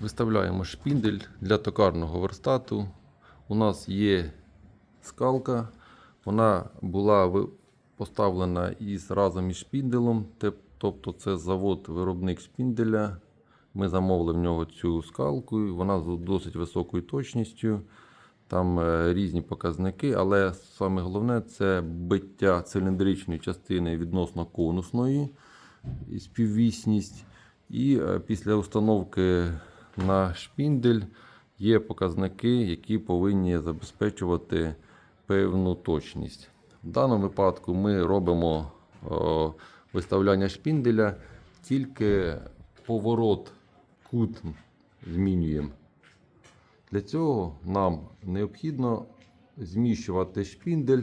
Виставляємо шпіндель для токарного верстату. У нас є скалка. Вона була поставлена із разом із шпінделем. Тобто це завод-виробник шпінделя. Ми замовили в нього цю скалку. Вона з досить високою точністю. Там е, різні показники, але саме головне це биття циліндричної частини відносно конусної співвісність. І е, після установки на шпіндель є показники, які повинні забезпечувати певну точність. В даному випадку ми робимо о, виставляння шпінделя, тільки поворот кут змінюємо. Для цього нам необхідно зміщувати шпіндель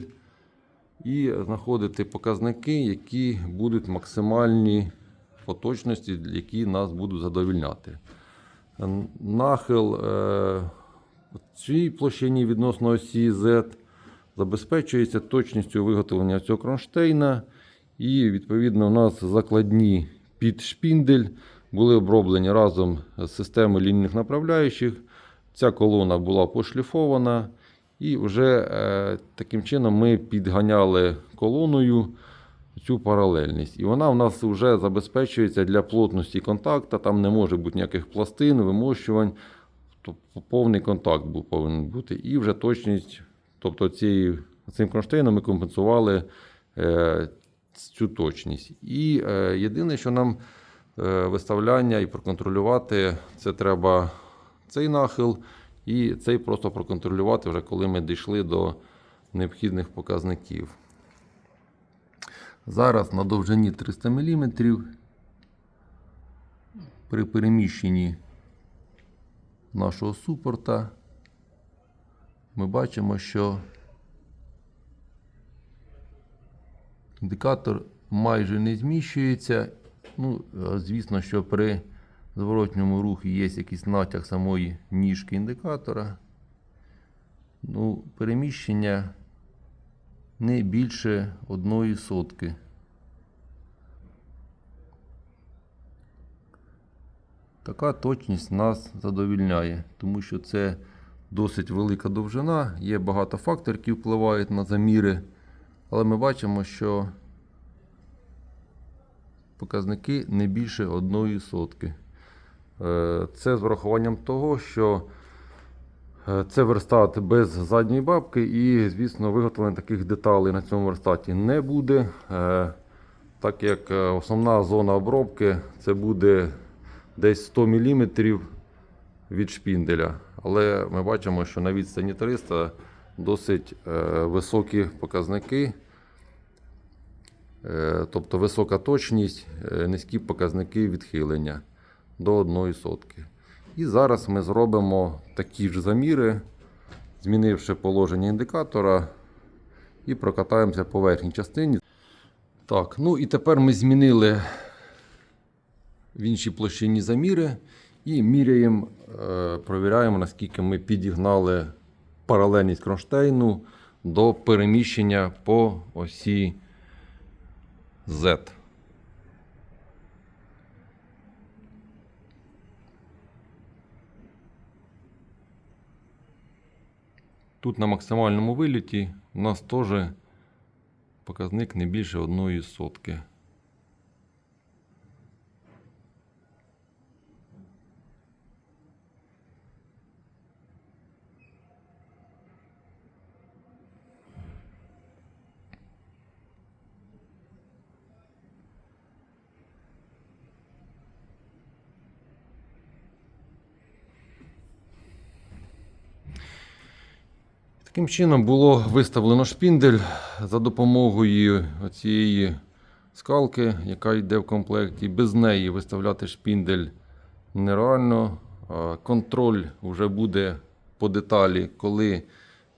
і знаходити показники, які будуть максимальні по точності, які нас будуть задовільняти. Нахил е, в цій площині відносно осі Z забезпечується точністю виготовлення цього кронштейна. І відповідно у нас закладні під шпіндель були оброблені разом з системою лінійних направляючих. Ця колона була пошліфована. І вже е, таким чином ми підганяли колоною цю паралельність. І вона у нас вже забезпечується для плотності контакту. Там не може бути ніяких пластин, вимощувань. Тобто повний контакт був повинен бути. І вже точність, тобто цією, цим кронштейном ми компенсували е, цю точність. І е, єдине, що нам е, виставляння і проконтролювати, це треба цей нахил, і цей просто проконтролювати, вже коли ми дійшли до необхідних показників. Зараз на довжині 300 мм при переміщенні нашого супорта ми бачимо, що індикатор майже не зміщується. Ну, е, звісно, що при зворотньому рухі є якийсь натяг самої ніжки індикатора. Ну, переміщення не більше одної сотки. Така точність нас задовільняє, тому що це досить велика довжина, є багато факторів, які впливають на заміри, але ми бачимо, що показники не більше одної сотки. Е, Це з врахуванням того, що це верстат без задньої бабки, і, звісно, виготовлення таких деталей на цьому верстаті не буде. Е, Так як е, основна зона обробки це буде десь 100 мм від шпінделя. Але ми бачимо, що на відстані 300 досить е, високі показники. Е, Тобто висока точність, е, низькі показники відхилення до 1 сотки. І зараз ми зробимо такі ж заміри, змінивши положення індикатора, і прокатаємося по верхній частині. Так, ну і тепер ми змінили в іншій площині заміри і міряємо, е, провіряємо, наскільки ми підігнали паралельність кронштейну до переміщення по осі Z. Тут на максимальному виліті у нас теж показник не більше одної сотки. Таким чином було виставлено шпіндель за допомогою цієї скалки, яка йде в комплекті. Без неї виставляти шпіндель нереально. Контроль вже буде по деталі, коли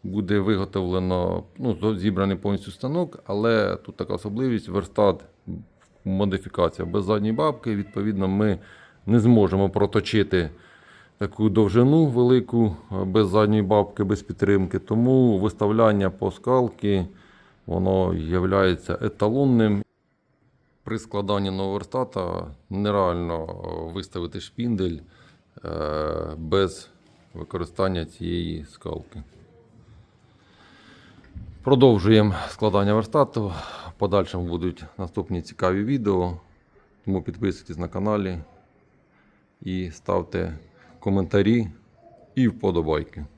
буде виготовлено, ну, зібраний повністю станок, але тут така особливість верстат модифікація без задньої бабки. Відповідно, ми не зможемо проточити таку довжину велику е, без задньої бабки, без підтримки. Тому виставляння по скалки воно є еталонним. При складанні нового верстата нереально е, виставити шпіндель е, без використання цієї скалки. Продовжуємо складання верстату. Подальшому будуть наступні цікаві відео. Тому підписуйтесь на каналі і ставте Comantari e o Podoboica.